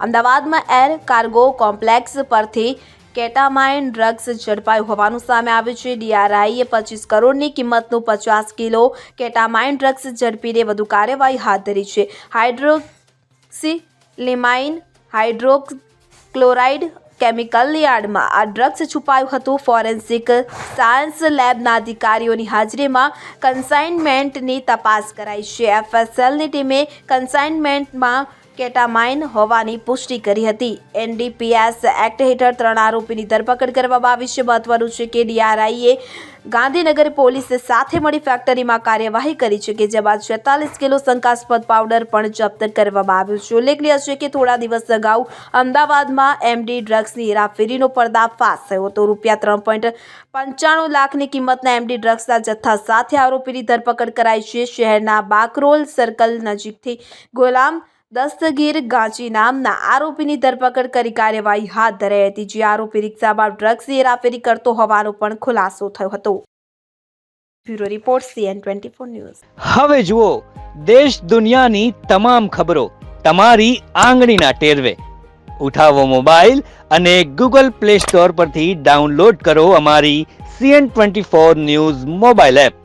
અમદાવાદમાં air cargo complex પરથી કેટામાઇન drugs ઝડપાયું હોવાનું સામે આવ્યું છે. ડીઆરઆઈએ પચીસ કરોડની કિંમતનું પચાસ કિલો કેટામાઇન ડ્રગ્સ ઝડપીને વધુ કાર્યવાહી હાથ ધરી છે. હાઇડ્રોક્સી લિમાઇન હાઇડ્રોક્લોરાઇડ કેમિકલની આડમાં આ ડ્રગ્સ છુપાયું હતું. ફોરેન્સિક સાયન્સ લેબના અધિકારીઓની હાજરીમાં કન્સાઇનમેન્ટની તપાસ કરાઈ છે. એફએસએલની ટીમે કન્સાઇનમેન્ટમાં કેટામાઇન હોવાની પુષ્ટિ કરી હતી. એનડીપીએસ એક્ટ હેઠળ ત્રણ આરોપીની ધરપકડ કરવામાં આવી છે. મહત્વનું છે કે ડીઆરઆઈએ ગાંધીનગર પોલીસે સાથે મળી ફેક્ટરીમાં કાર્યવાહી કરી છે કે જેમાં છેતાલીસ કિલો શંકાસ્પદ પાવડર પણ જપ્ત કરવામાં આવ્યો છે. ઉલ્લેખનીય છે કે થોડા દિવસ અગાઉ અમદાવાદમાં એમડી ડ્રગ્સની હેરાફેરીનો પર્દાફાશ થયો હતો. રૂપિયા ત્રણ પોઈન્ટ પંચાણું લાખની કિંમતના એમડી ડ્રગ્સના જથ્થા સાથે આરોપીની ધરપકડ કરાઈ છે. શહેરના બાકરોલ સર્કલ નજીકથી ગુલામ દસ્તગીર ગાંચી નામના આરોપીની ધરપકડ કરી કાર્યવાહી હાથ ધરાઈ હતી, જે આરોપી રિક્ષામાં ડ્રગ્સની હેરાફેરી કરતો હોવાનો પણ ખુલાસો થયો હતો. Bureau report, CN twenty four news. હવે જુઓ, દેશ દુનિયાની તમામ ખબરો તમારી આંગળીના ટેરવે. ઉઠાવો મોબાઈલ અને ગૂગલ પ્લે સ્ટોર પરથી ડાઉનલોડ કરો અમારી CN twenty four news mobile app.